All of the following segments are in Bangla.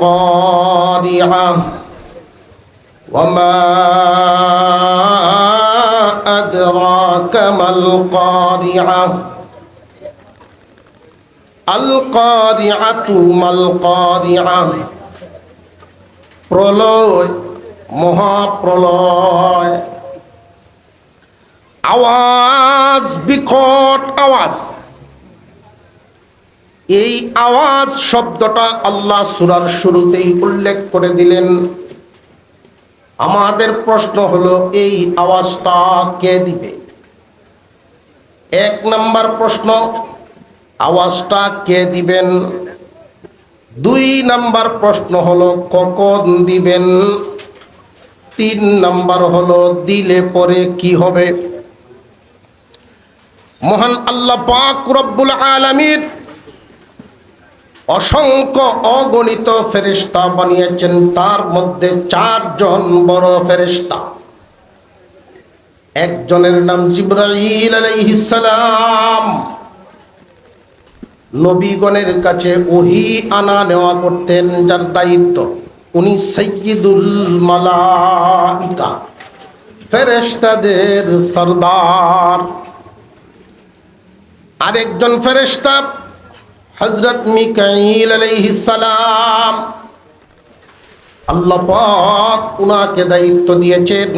القارعة وما أدراك ما القارعة القارعة ما القارعة প্রলয় মহাপ্রলয় আওয়াজ বিকট আওয়াজ এই আওয়াজ শব্দটা আল্লাহ সুরার শুরুতেই উল্লেখ করে দিলেন। আমাদের প্রশ্ন হলো, এই আওয়াজটা কে দিবে? এক নাম্বার প্রশ্ন, আওয়াজটা কে দিবেন? দুই নাম্বার প্রশ্ন হলো, কখন দিবেন? তিন নাম্বার হলো, দিলে পরে কি হবে? মহান আল্লাহ পাক রব্বুল আলামিন অসংখ্য অগণিত ফেরিস্তা বানিয়েছেন। তার মধ্যে চারজন বড় ফেরিস্তা। একজনের নাম জিব্রাইল আলাইহিসসালাম নবীগণের কাছে ওহি আনা নেওয়া করতেন, যার দায়িত্ব উনি সৈয়দুল মালাইকা, ফেরেশতাদের সর্দার। আরেকজন ফেরেশতা হজরত মিকাইল সালাম আল্লাহ পাক উনাকে দায়িত্ব দিয়েছেন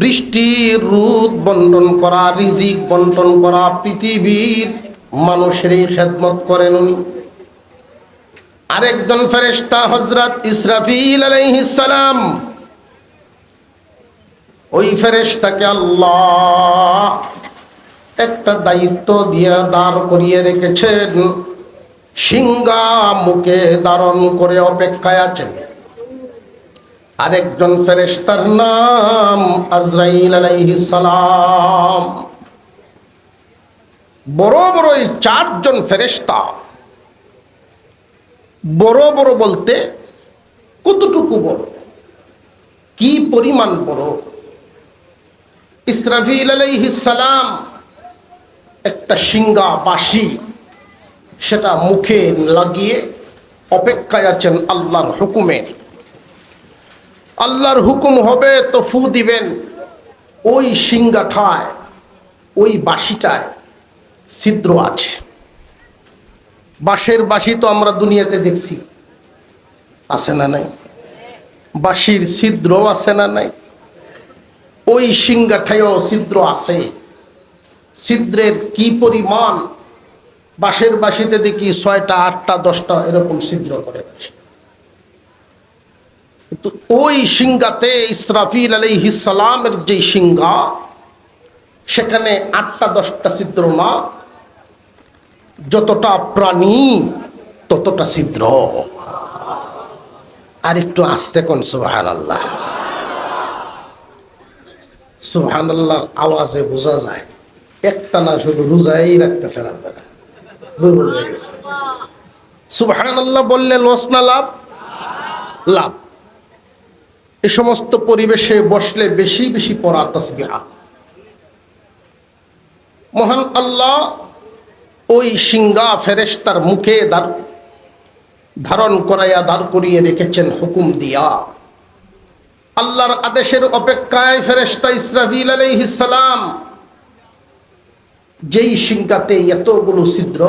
বৃষ্টির রুদ বন্টন করা, রিজিক বন্টন করা, পৃথিবীর মানুষেরই খেদমত করেন উনি। আরেকজন ফেরেশতা হজরত ইসরাফিল সালাম, ওই ফেরেশতাকে আল্লাহ একটা দায়িত্ব দিয়ে দাঁড় করিয়ে রেখেছেন। সিংহা মুখে ধারণ করে অপেক্ষায় আছেন। আরেকজন ফেরেস্তার নাম আজরাইল সালাম। বড় বড় এই চারজন ফেরেস্তা বড় বড় বলতে কতটুকু বড়? কি পরিমাণ বড়? ইসরাফিল সালাম একটা সিঙ্গা বাসি সেটা মুখে লাগিয়ে অপেক্ষায় আছেন আল্লাহর হুকুমের আল্লাহর হুকুম হবে তো ফু দিবেন। ওই সিঙ্গাঠায় ওই বাসিটায় ছিদ্র আছে। বাঁশের বাসি তো আমরা দুনিয়াতে দেখছি। আছে না নাই? বাঁশির ছিদ্র আছে না নাই? ওই সিঙ্গাঠায়ও ছিদ্র আছে। ছিদ্রের কি পরিমাণ বাঁশের বাঁশিতে দেখি ছয়টা, আটটা, দশটা এরকম ছিদ্র করে কিন্তু ওই সিংহাতে ইসরাফিল আলী সালামের যে সিংহা, সেখানে আটটা, দশটা ছিদ্র না, যতটা প্রাণী, ততটা ছিদ্র। আর একটু আসতে কোন সুহান আল্লাহ সুহান আল্লাহর আওয়াজে বোঝা যায়। একটা না শুধু রোজাই রাখতেছেন আপনারা। বললে লস না লাভ? লাভ। এ সমস্ত পরিবেশে বসলে বেশি বেশি পড়া তসবিহা। মহান আল্লাহ ওই সিঙ্গা ফেরেস্তার মুখে দাঁড় ধারণ করাইয়া দাঁড় করিয়ে রেখেছেন হুকুম দিয়া। আল্লাহর আদেশের অপেক্ষায় ফেরেস্তা ইসরাফিল আলাইহিস সালাম যেই সিংহাতে এতগুলো ছিদ্র,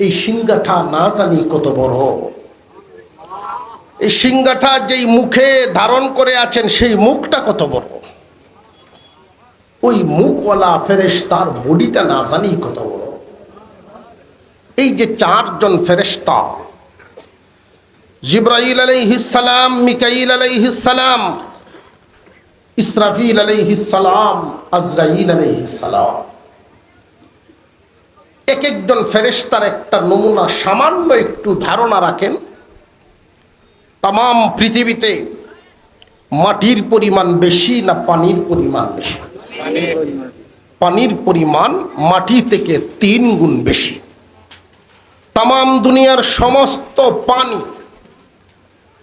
এই সিংহাটা না জানি কত বড়। এই সিংহাটা যেই মুখে ধারণ করে আছেন, সেই মুখটা কত বড়। ওই মুখওয়ালা ফেরেস তার বডিটা না জানি কত বড়। এই যে চারজন ফেরেস্তা জিব্রাইল আলাইহিসালাম মিকাইল আলাইহিসালাম ইসরাফিল আলাইহিসালাম আজরাইল আলাইহিসালাম এক একজন ফেরেস্তার একটা নমুনা সামান্য একটু ধারণা রাখেন। তাম পৃথিবীতে মাটির পরিমাণ বেশি না পানির পরিমাণ বেশি? পানির পরিমাণ মাটি থেকে তিন গুণ বেশি। তাম দুনিয়ার সমস্ত পানি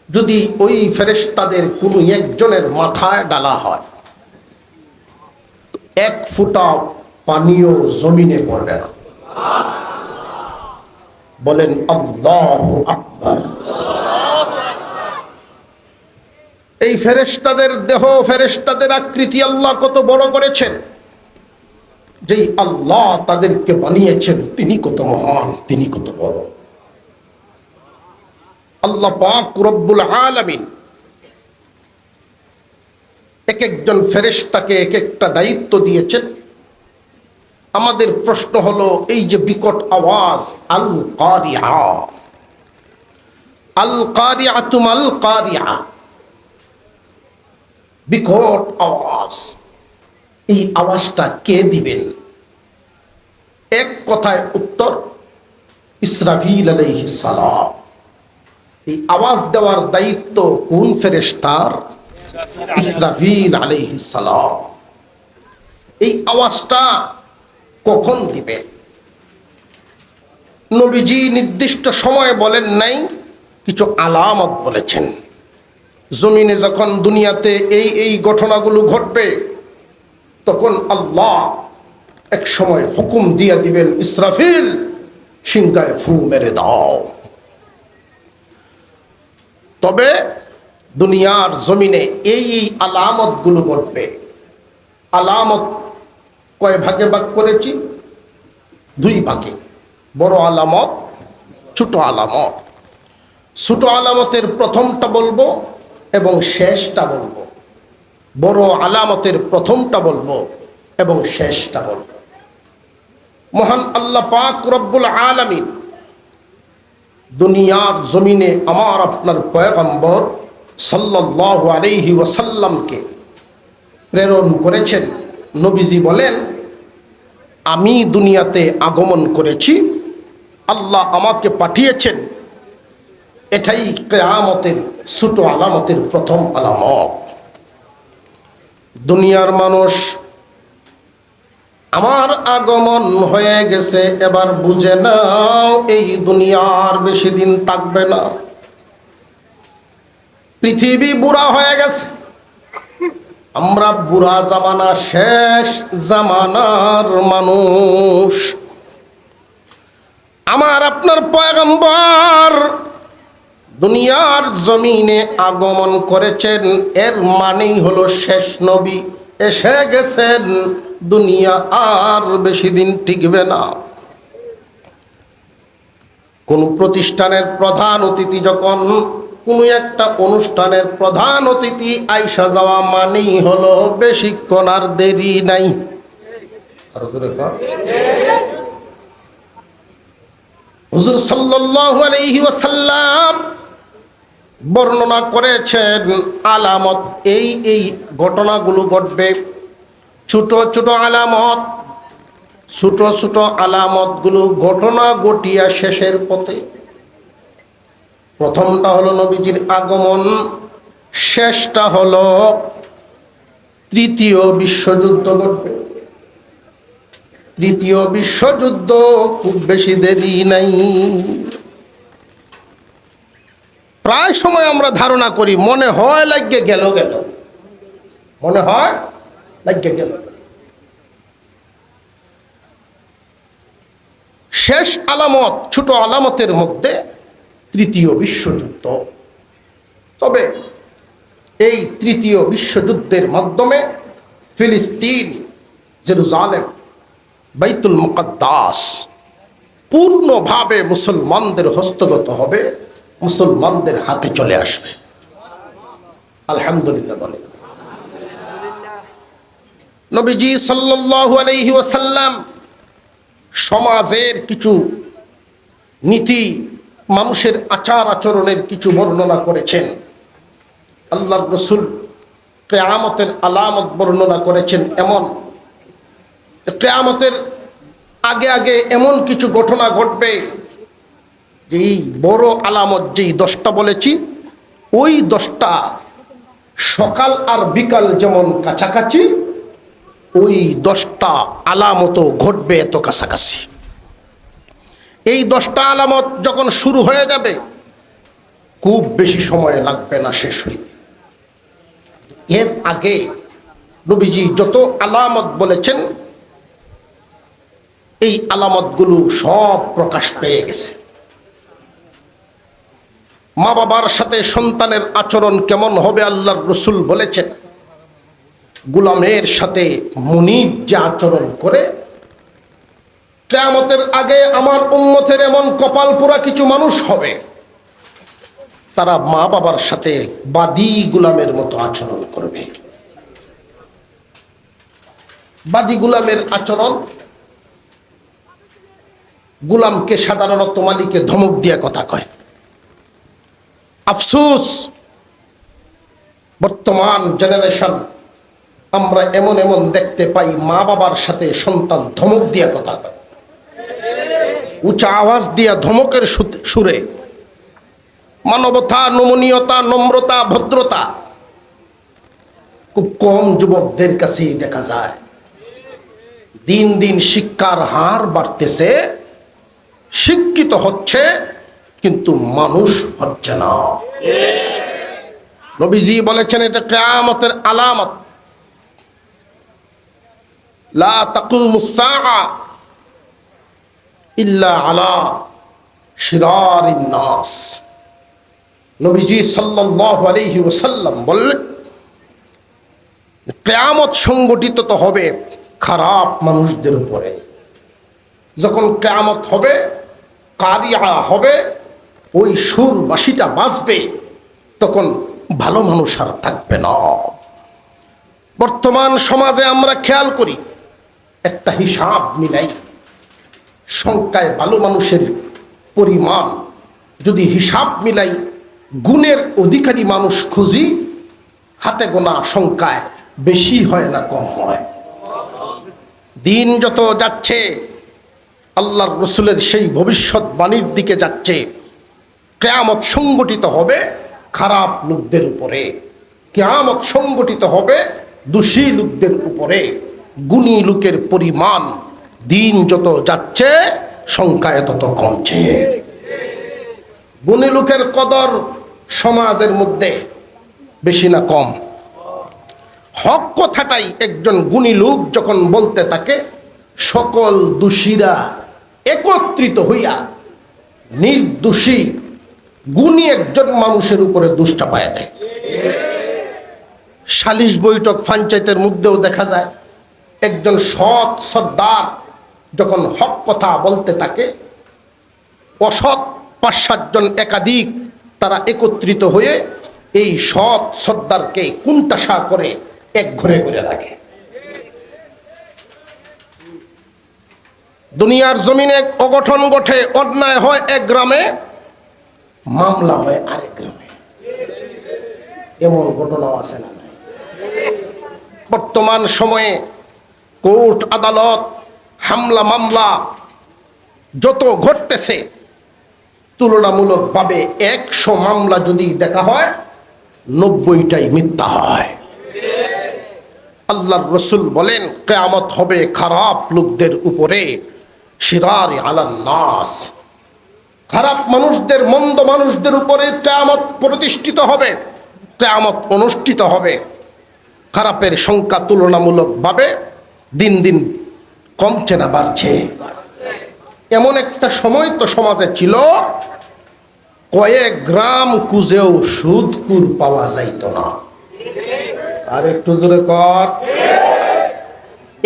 যদি ওই ফেরেস্তাদের কোনো একজনের মাথায় ডালা হয়, এক ফুটা পানীয় জমিনে পড়বে না। বলেন এই ফেরেস্তাদের দেহ ফেরেস্তাদের আকৃতি আল্লাহ কত বড় করেছেন। যেই আল্লাহ তাদেরকে বানিয়েছেন, তিনি কত মহান, তিনি কত বড়। আল্লাহ পাক রব্বুল আলামিন এক একজন ফেরেস্তাকে এক একটা দায়িত্ব দিয়েছেন। আমাদের প্রশ্ন হলো, এই যে বিকট আওয়াজ আল কারিয়া আল কারিয়া তুমাল কারিয়া বিকট আওয়াজ। এই আওয়াজটা কে দিবেন? এক কথায় উত্তর, ইসরাফিল সালাম। এই আওয়াজ দেওয়ার দায়িত্ব কোন ফেরেশতার? ইসরাফিল সালাম। এই আওয়াজটা কখন দিবে? নবীজি নির্দিষ্ট সময় বলেন নাই, কিছু আলামত বলেছেন। জমিনে যখন দুনিয়াতে এই এই ঘটনাগুলো ঘটবে, তখন আল্লাহ এক সময় হুকুম দিয়ে দিবেন, ইসরাফিল সিংকায় ফু মেরে দাও। তবে দুনিয়ার জমিনে এই এই আলামতগুলো ঘটবে। আলামত কয় ভাগে ভাগ করেছি? দুই ভাগে। বড় আলামত, ছোট আলামত। ছোট আলামতের প্রথমটা বলব এবং শেষটা বলব। বড় আলামতের প্রথমটা বলব এবং শেষটা বলব। মহান আল্লাহ পাক রব্বুল আলামিন দুনিয়ার জমিনে আমার আপনার পয়গম্বর সাল্লাল্লাহু আলাইহি ওয়াসাল্লামকে প্রেরণ করেছেন। নবীজি বলেন, আমি দুনিয়াতে আগমন করেছি, আল্লাহ আমাকে পাঠিয়েছেন। এটাই কেয়ামতের ছোট আলামতের প্রথম আলামত। দুনিয়ার মানুষ আমার আগমন হয়ে গেছে, এবার বুঝে নাও, এই দুনিয়ার বেশি দিন থাকবে না। পৃথিবী বুড়া হয়ে গেছে। আমরা বুড়া জামানা, শেষ জামানার মানুষ। আমার আপনার পয়গম্বর দুনিয়ার জমিনে আগমন করেছেন, এর মানেই হলো শেষ নবী। এসে গেছেন, দুনিয়া আর বেশি দিন টিকবে না। কোন প্রতিষ্ঠানের প্রধান অতিথি যখন কোনো একটা অনুষ্ঠানের প্রধান অতিথি আইসা যাওয়া মানেই হলো বেশিক্ষণ আর দেরি নাই। হুজুর বর্ণনা করেছেন, আলামত এই এই ঘটনাগুলো ঘটবে। ছোট ছোট আলামত, ছোট ছোট আলামতগুলো ঘটনা ঘটিয়া শেষের পথে। প্রথমটা হলো নবীজির আগমন, শেষটা হলো তৃতীয় বিশ্বযুদ্ধ ঘটবে। তৃতীয় বিশ্বযুদ্ধ খুব বেশি দেরি নাই। প্রায় সময় আমরা ধারণা করি, মনে হয় লাগে গেল গেল। মনে হয় লাগে গেল। শেষ আলামত, ছোট আলামতের মধ্যে তৃতীয় বিশ্বযুদ্ধ। তবে এই তৃতীয় বিশ্বযুদ্ধের মাধ্যমে ফিলিস্তিন, জেরুজালেম, বাইতুল মুকদ্দাস পূর্ণভাবে মুসলমানদের হস্তগত হবে, মুসলমানদের হাতে চলে আসবে। আলহামদুলিল্লাহ বলে। নবীজি সাল্লাল্লাহু আলাইহি ওয়াসাল্লাম সমাজের কিছু নীতি মানুষের আচার আচরণের কিছু বর্ণনা করেছেন। আল্লাহর রসুল কেয়ামতের আলামত বর্ণনা করেছেন এমন। কেয়ামতের আগে আগে এমন কিছু ঘটনা ঘটবে এই বড় আলামত যেই দশটা বলেছি, ওই দশটা সকাল আর বিকাল যেমন কাছাকাছি, ওই দশটা আলামত ঘটবে এত কাছাকাছি। এই দশটা আলামত যখন শুরু হয়ে যাবে, খুব বেশি সময় লাগবে না শেষ হইবে এর আগে নবীজি যত আলামত বলেছেন, এই আলামতগুলো সব প্রকাশ পেয়ে গেছে। মা বাবার সাথে সন্তানের আচরণ কেমন হবে আল্লাহর রসুল বলেছেন। গুলামের সাথে মুনিব যে আচরণ করে কেয়ামতের আগে আমার উন্মতের এমন কপাল পোড়া কিছু মানুষ হবে। তারা মা বাবার সাথে বাদি গুলামের মতো আচরণ করবে। বাদি গুলামের আচরণ, গুলামকে সাধারণত মালিকে ধমক দিয়ে কথা কয়। আফসোস, বর্তমান জেনারেশন, আমরা এমন এমন দেখতে পাই মা বাবার সাথে সন্তান ধমক দিয়া কথা কয়। উঁচা আওয়াজ দিয়া ধমকের সুরে। মানবতা, নমনীয়তা, নম্রতা, ভদ্রতা। খুব কম যুবকদের কাছেই দেখা যায়। দিন দিন শিক্ষার হার বাড়তেছে। শিক্ষিত হচ্ছে, কিন্তু মানুষ হচ্ছে না। নবীজি বলেছেন, এটা কেয়ামতের আলামত। লা তাকুমুস সাআ। ইল্লা আলা শিরারিন নাস। নবীজি সাল্লাল্লাহু আলাইহি ওয়াসাল্লাম বললেন, কেয়ামত সংগঠিত তো হবে খারাপ মানুষদের উপরে। যখন কেয়ামত হবে, কারিয়া হবে, ওই সুরবাসীটা বাঁচবে, তখন ভালো মানুষ আর থাকবে না। বর্তমান সমাজে আমরা খেয়াল করি, একটা হিসাব মিলাই সংখ্যায় ভালো মানুষের পরিমাণ যদি হিসাব মিলাই গুণের অধিকারী মানুষ খুঁজি, হাতে গোনা সংখ্যায় বেশি হয় না, কম হয়। দিন যত যাচ্ছে, আল্লাহর রসুলের সেই ভবিষ্যৎবাণীর দিকে যাচ্ছে, কেয়ামত সংগঠিত হবে খারাপ লোকদের উপরে। কেয়ামত সংগঠিত হবে দোষী লোকদের উপরে। গুণী লোকের পরিমাণ দিন যত যাচ্ছে সংখ্যায় তত কমছে। গুণী লোকের কদর সমাজের মধ্যে বেশি না কম। হক কথাটাই একজন গুণী লোক যখন বলতে থাকে, সকল দোষীরা একত্রিত হইয়া নির্দোষী, গুণী একজন মানুষের উপরে দুষ্টা পায়া দেয়। সালিশ বৈঠক পঞ্চায়েতের মধ্যেও দেখা যায়, একজন সৎ সর্দার যখন হক কথা বলতে থাকে, অসৎ পাঁচ সাতজন একাধিক তারা একত্রিত হয়ে এই সৎ সর্দারকে কুন্তাসা করে এক ঘরে করে রাখে। দুনিয়ার জমিনে অগঠন গঠে অন্যায় হয় এক গ্রামে, মামলা হয় আরেক গ্রামে। এমন ঘটনাও আছে না বর্তমান সময়ে কোর্ট আদালত হামলা, মামলা যত ঘটতেছে, তুলনামূলকভাবে একশো মামলা যদি দেখা হয়, নব্বইটাই মিথ্যা হয়। আল্লাহর রসুল বলেন, কেয়ামত হবে খারাপ লোকদের উপরে, শিরার আলান নাস। খারাপ মানুষদের, মন্দ মানুষদের উপরে কেয়ামত প্রতিষ্ঠিত হবে, কেয়ামত অনুষ্ঠিত হবে। খারাপের সংখ্যা তুলনামূলকভাবে দিন দিন কমছে না, বাড়ছে। এমন একটা সময় তো সমাজে ছিল, কয়েক গ্রাম কুজেও সুদকুর পাওয়া যাইত না। আর একটু জোরে কর।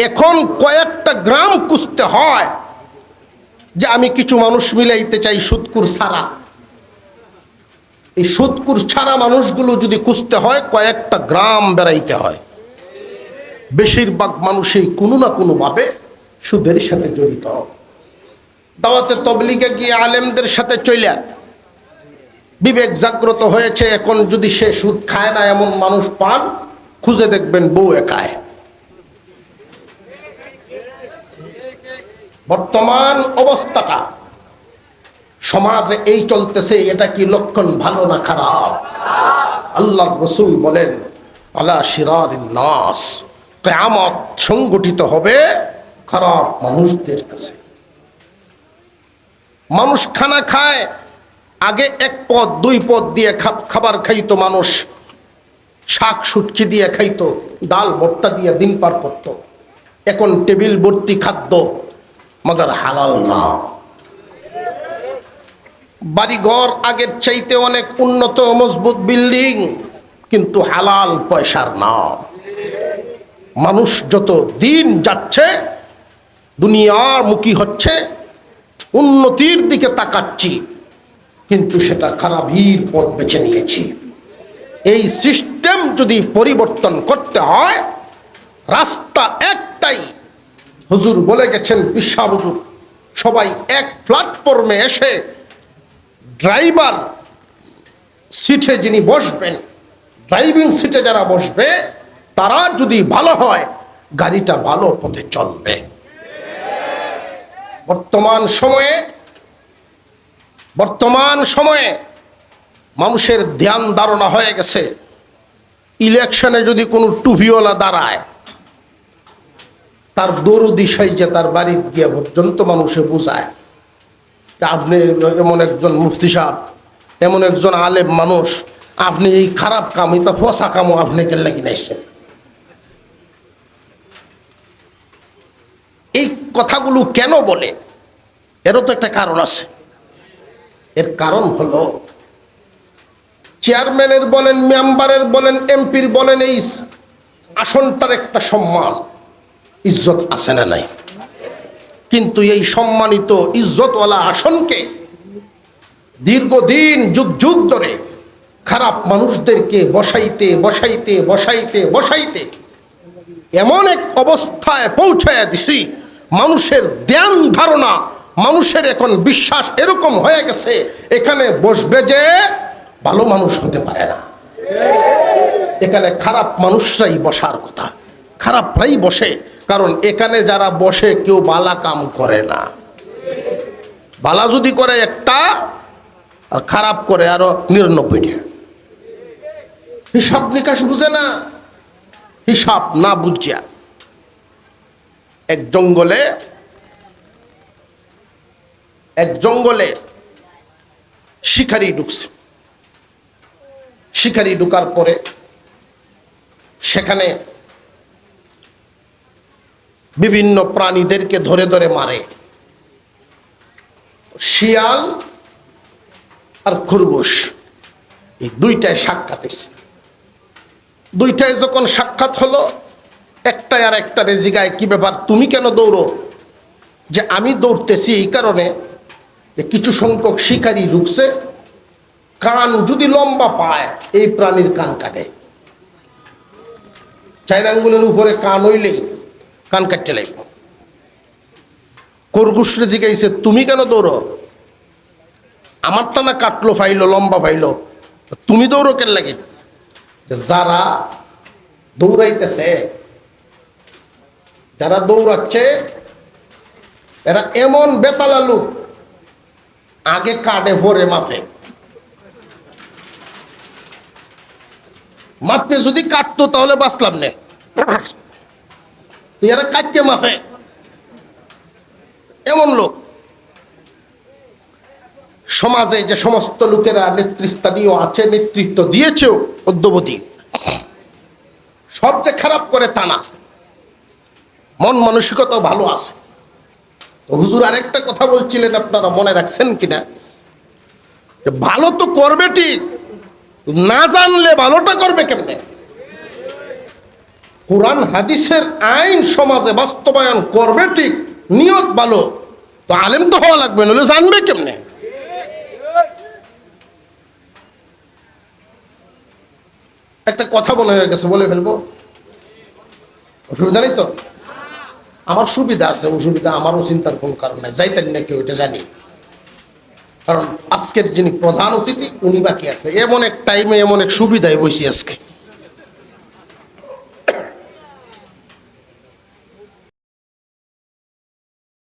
এখন কয়েকটা গ্রাম কুঁজতে হয় যে আমি কিছু মানুষ মিলাইতে চাই সুদকুর ছাড়া। এই সুদকুর ছাড়া মানুষগুলো যদি খুঁজতে হয়, কয়েকটা গ্রাম বেড়াইতে হয়। বেশিরভাগ মানুষই কোনো না কোনোভাবে সুদের সাথে জড়িত। দাওয়াতে তবলিগে গিয়ে আলেমদের সাথে চইলা বিবেক জাগ্রত হয়েছে, এখন যদি সে সুদ খায় না, এমন মানুষ পান, খুঁজে দেখবেন বউ একায়। বর্তমান অবস্থাটা, সমাজে এই চলতেছে, এটা কি লক্ষণ ভালো না খারাপ? আল্লাহ রসুল বলেন, আলা শিরার নাস, কেয়ামত সংগঠিত হবে খারাপ মানুষদের কাছে। মানুষ খানা খায়, আগে এক পদ, দুই পদ দিয়ে খাবার খাইতো মানুষ। শাক সুটকি দিয়ে খাইতো, ডাল, ভর্তা দিয়ে দিন পার করতো। এখন টেবিল, ভর্তি, খাদ্য, মগর হালাল না। বাড়িঘর আগের চাইতে অনেক উন্নত, মজবুত বিল্ডিং, কিন্তু হালাল পয়সার নাম। মানুষ যত দিন যাচ্ছে দুনিয়ার মুখী হচ্ছে, উন্নতির দিকে তাকাচ্ছি, কিন্তু সেটা খারাপির পথ বেছে নিয়েছি। এই সিস্টেম যদি পরিবর্তন করতে হয়, রাস্তা একটাই। হুজুর বলে গেছেন বিশ্বা হুজুর, সবাই এক প্ল্যাটফর্মে এসে ড্রাইভার সিটে যিনি বসবেন ড্রাইভিং সিটে যারা বসবে, তারা যদি ভালো হয়, গাড়িটা ভালো পথে চলবে। বর্তমান সময়ে বর্তমান সময়ে মানুষের ধ্যান ধারণা হয়ে গেছে। ইলেকশনে যদি কোনো টুভিওলা দাঁড়ায়, তার দরুদি সাইজে তার বাড়ির গিয়ে পর্যন্ত মানুষে বোঝায়। আপনি এমন একজন মুফতি সাহেব, এমন একজন আলেম মানুষ, আপনি এই খারাপ কাম এটা ফসা কামও আপনি কে লাগি এই কথাগুলো কেন বলে? এরও তো একটা কারণ আছে। এর কারণ হলো, চেয়ারম্যানের বলেন, মেম্বারের বলেন, এমপির বলেন, এই আসনটার একটা সম্মান, ইজ্জত আছে না নাই? কিন্তু এই সম্মানিত ইজ্জতওয়ালা আসনকে দীর্ঘদিন যুগ যুগ ধরে খারাপ মানুষদেরকে বসাইতে বসাইতে বসাইতে বসাইতে এমন এক অবস্থায় পৌঁছায় দিছি মানুষের ধ্যান ধারণা, মানুষের এখন বিশ্বাস এরকম হয়ে গেছে, এখানে বসবে যে ভালো মানুষ হতে পারে না। এখানে খারাপ মানুষরাই বসার কথা, খারাপরাই বসে, কারণ এখানে যারা বসে কেউ বালা কাম করে না। বালা যদি করে একটা, আর খারাপ করে আরও নিরানব্বইটা। হিসাব নিকাশ বুঝে না, হিসাব না বুঝিয়া। এক জঙ্গলে এক জঙ্গলে শিকারি ঢুকছে। শিকারি ঢুকার পরে সেখানে বিভিন্ন প্রাণীদেরকে ধরে ধরে মারে। শিয়াল আর খরগোশ, এই দুইটায় সাক্ষাৎ হয়েছে দুইটায় যখন সাক্ষাৎ হলো একটাই আর একটা রেজিগায় কি ব্যাপার? তুমি কেন দৌড়ো? যে আমি দৌড়তেছি এই কারণে যে কিছু সংখ্যক শিকারি ঢুকছে, কান যদি লম্বা পায়, এই প্রাণীর কান কাটে। চার আঙ্গুলের উপরে কান হইলেই কান কাটতে লাগবে। খরগোশরে জিগাইছে, তুমি কেন দৌড়ো? আমারটা না কাটলো, ফাইলো, লম্বা ফাইলো। তুমি দৌড়ো কেন লাগে? যারা দৌড়াইতেছে যারা দৌড়াচ্ছে, এরা এমন বেতালা লোক, আগে কাটে ভরে মাফে মাপে যদি কাটতো তাহলে বাঁচলাম নে। এরা কাটতে এমন লোক। সমাজে যে সমস্ত লোকেরা নেতৃস্থানীয় আছে, নেতৃত্ব দিয়েছেও অদ্যবধি। সব যে খারাপ করে তা না। মন মানসিকতাও ভালো আছে। হুজুর আরেকটা কথা বলছিলেন আপনারা, মনে রাখছেন কিনা? ভালো তো করবে ঠিক, না জানলে ভালোটা করবে কেমনে? কোরআন, হাদিসের আইন সমাজে বাস্তবায়ন করবে ঠিক, নিয়ত ভালো, তো আলেম তো হওয়া লাগবে নলে জানবে কেমনে? একটা কথা মনে হয়ে গেছে, বলে ফেলব। অসুবিধা নেই তো? আমার সুবিধা আছে অসুবিধা আমারও চিন্তার কোনো কারণ নাই। যাইতেন নাকি ওইটা জানি। কারণ আজকের যিনি প্রধান অতিথি, উনি বাকি আছে। এমন এক টাইমে এমন এক সুবিধায় বসি আজকে।